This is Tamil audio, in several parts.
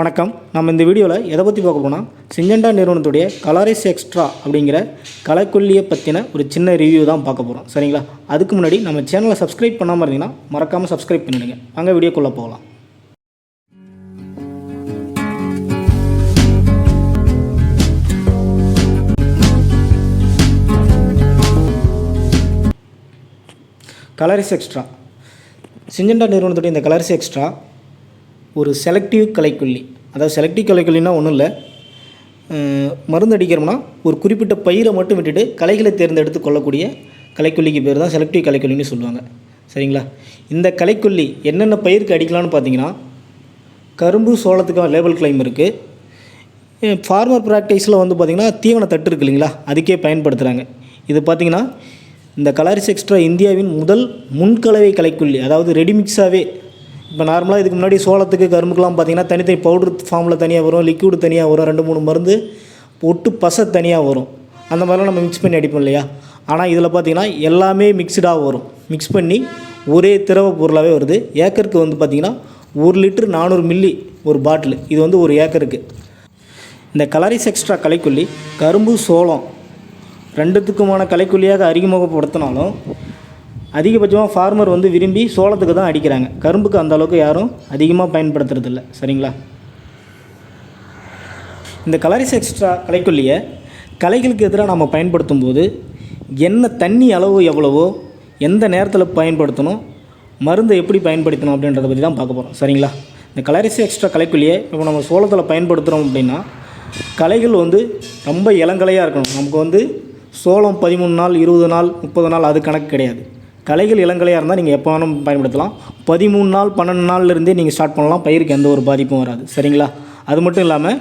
வணக்கம். நம்ம இந்த வீடியோவில் எதை பற்றி பார்க்க போனால் சிஞ்சண்டா நிறுவனத்துடைய கலாரிஸ் எக்ஸ்ட்ரா அப்படிங்கிற கலைக்கொல்லியை பற்றின ஒரு சின்ன ரிவ்யூ தான் பார்க்க போகிறோம் சரிங்களா? அதுக்கு முன்னாடி நம்ம சேனலை சப்ஸ்கிரைப் பண்ணாமல் இருந்தீங்கன்னா மறக்காமல் சப்ஸ்கிரைப் பண்ணிடுங்க. அங்கே வீடியோக்குள்ளே போகலாம். Calories extra. சிஞ்சண்டா நிறுவனத்துடைய இந்த கலரிஸ் எக்ஸ்ட்ரா ஒரு செலக்டிவ் கலைக்கொல்லி. அதாவது செலக்டிவ் கலைக்கொல்லினா ஒன்றும் இல்லை. மருந்து அடிக்கிறோம்னா ஒரு குறிப்பிட்ட பயிரை மட்டும் விட்டுட்டு கலைகளை தேர்ந்தெடுத்து கொள்ளக்கூடிய கலைக்கொல்லிக்கு பேர் தான் செலக்டிவ் கலைக்கொல்லின்னு சொல்லுவாங்க. சரிங்களா? இந்த கலைக்கொல்லி என்னென்ன பயிருக்கு அடிக்கலாம்னு பார்த்தீங்கன்னா கரும்பு சோளத்துக்கு லேபிள் கிளைம் இருக்குது ஃபார்மர் ப்ராக்டிஸில் வந்து பார்த்திங்கன்னா தீவன தட்டு இருக்கு இல்லைங்களா? அதுக்கே பயன்படுத்துகிறாங்க இது பார்த்திங்கன்னா இந்த கலாரிஸ் எக்ஸ்ட்ரா இந்தியாவின் முதல் முன்கலவை கலைக்கொல்லி அதாவது ரெடிமிக்ஸாகவே இப்போ நார்மலாக இதுக்கு முன்னாடி சோளத்துக்கு கரும்புக்கெலாம் பார்த்திங்கன்னா தனித்தனி பவுடர் ஃபார்மில் தனியாக வரும் லிக்விடு தனியாக வரும் ரெண்டு மூணு மருந்து ஒட்டு பசை தனியாக வரும். அந்த மாதிரிலாம் நம்ம மிக்ஸ் பண்ணி அடிப்போம் இல்லையா? ஆனால் இதில் பார்த்திங்கன்னா எல்லாமே மிக்சடாக வரும். மிக்ஸ் பண்ணி ஒரே திரவ பொருளாகவே வருது. ஏக்கருக்கு வந்து பார்த்திங்கன்னா ஒரு லிட்டர் நானூறு மில்லி ஒரு பாட்டில் இது வந்து ஒரு ஏக்கருக்கு. இந்த கலரிஸ் எக்ஸ்ட்ரா கலைக்கொல்லி கரும்பு சோளம் ரெண்டுத்துக்குமான கலைக்கொல்லியாக அறிமுகப்படுத்தினாலும் அதிகபட்சமாக ஃபார்மர் வந்து விரும்பி சோளத்துக்கு தான் அடிக்கிறாங்க. கரும்புக்கு அந்த அளவுக்கு யாரும் அதிகமாக பயன்படுத்துறதில்ல. சரிங்களா? இந்த கலரிஸ் எக்ஸ்ட்ரா கலைக்கொல்லியை கலைகளுக்கு எதிராக நம்ம பயன்படுத்தும் போது என்ன தண்ணி அளவு எவ்வளவோ எந்த நேரத்தில் பயன்படுத்தணும் மருந்தை எப்படி பயன்படுத்தணும் அப்படின்றத பற்றி தான் பார்க்க போகிறோம் சரிங்களா? இந்த கலரிஸ் எக்ஸ்ட்ரா கலைக்கொல்லியை இப்போ நம்ம சோளத்தில் பயன்படுத்துகிறோம் அப்படின்னா கலைகள் வந்து ரொம்ப இளங்கலையாக இருக்கணும். நமக்கு வந்து சோளம் பதிமூணு நாள் இருபது நாள் முப்பது நாள் அது கணக்கு கிடையாது. கலைகள் இளங்கலையாக இருந்தால் நீங்கள் எப்போ வேணும் பயன்படுத்தலாம். பதிமூணு நாள் பன்னெண்டு நாள்லேருந்தே நீங்கள் ஸ்டார்ட் பண்ணலாம். பயிருக்கு எந்த ஒரு பாதிப்பும் வராது. சரிங்களா? அது மட்டும் இல்லாமல்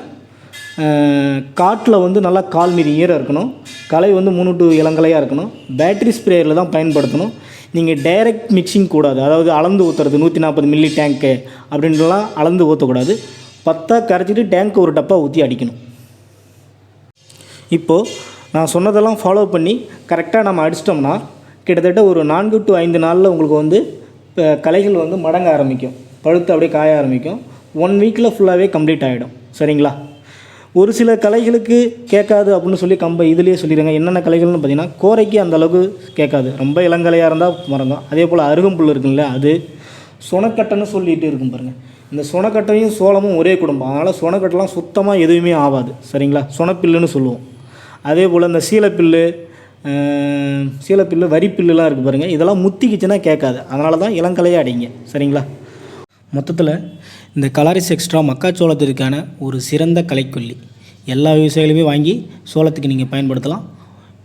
காட்டில் வந்து நல்லா கால் மீதி ஈரம் இருக்கணும். களை வந்து மூணு டு இளங்கலையாக இருக்கணும். பேட்டரி ஸ்ப்ரேயரில் தான் பயன்படுத்தணும். நீங்கள் டைரக்ட் மிக்சிங் கூடாது. அதாவது அளந்து ஊற்றுறது நூற்றி நாற்பது மில்லி டேங்க்கு அப்படின்றலாம் அளந்து ஊற்றக்கூடாது பத்தாக கரைச்சிட்டு டேங்க் ஒரு டப்பா ஊற்றி அடிக்கணும். இப்போது நான் சொன்னதெல்லாம் ஃபாலோ பண்ணி கரெக்டாக நம்ம அடிச்சிட்டோம்னா கிட்டத்தட்ட ஒரு நான்கு டு ஐந்து நாளில் உங்களுக்கு வந்து இப்போ கலைகள் வந்து மடங்க ஆரம்பிக்கும். பழுத்து அப்படியே காய ஆரம்பிக்கும். ஒன் வீக்கில் ஃபுல்லாகவே கம்ப்ளீட் ஆகிடும் சரிங்களா? ஒரு சில கலைகளுக்கு கேட்காது அப்படின்னு சொல்லி கம்ப இதுலேயே சொல்லிடுங்க. என்னென்ன கலைகள்னு பார்த்தீங்கன்னா கோரைக்கு அந்தளவுக்கு கேட்காது. ரொம்ப இளங்கலையாக இருந்தால் மறந்தோம் அதே போல் அருகம்புல் இருக்குல்ல அது சொனக்கட்டைன்னு சொல்லிகிட்டு இருக்கும் பாருங்கள் இந்த சொனக்கட்டையும் சோளமும் ஒரே குடும்பம். அதனால் சொனக்கட்டைலாம் சுத்தமாக எதுவுமே ஆகாது சரிங்களா? சொனப்பில்லுன்னு சொல்லுவோம். அதே போல் இந்த சீலப்பில்லு சீலப்பில்லு வரிப்பில்லுலாம் இருக்குது பாருங்கள் இதெல்லாம் முத்திக்கிச்சுன்னா கேட்காது. அதனால தான் இளங்கலையே அடிங்க. சரிங்களா? மொத்தத்தில் இந்த கலாரிஸ் எக்ஸ்ட்ரா மக்காச்சோளத்திற்கான ஒரு சிறந்த கலைக்கொல்லி. எல்லா விவசாயிகளுமே வாங்கி சோளத்துக்கு நீங்கள் பயன்படுத்தலாம்.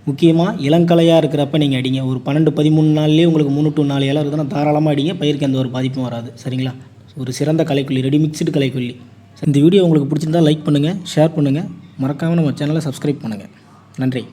முக்கியமாக இளங்கலையாக இருக்கிறப்ப நீங்கள் அடிங்க. ஒரு பன்னெண்டு பதிமூணு நாள்லேயே உங்களுக்கு மூணு டு நாலு இலை இருக்குதுன்னா தாராளமாக அடிங்க. பயிருக்கு எந்த ஒரு பாதிப்பும் வராது. சரிங்களா? ஒரு சிறந்த கலைக்கொல்லி ரெடி மிக்சடு கலைக்கொல்லி. இந்த வீடியோ உங்களுக்கு பிடிச்சிருந்தா லைக் பண்ணுங்கள் ஷேர் பண்ணுங்கள் மறக்காமல் நம்ம சேனலை சப்ஸ்கிரைப் பண்ணுங்கள் நன்றி.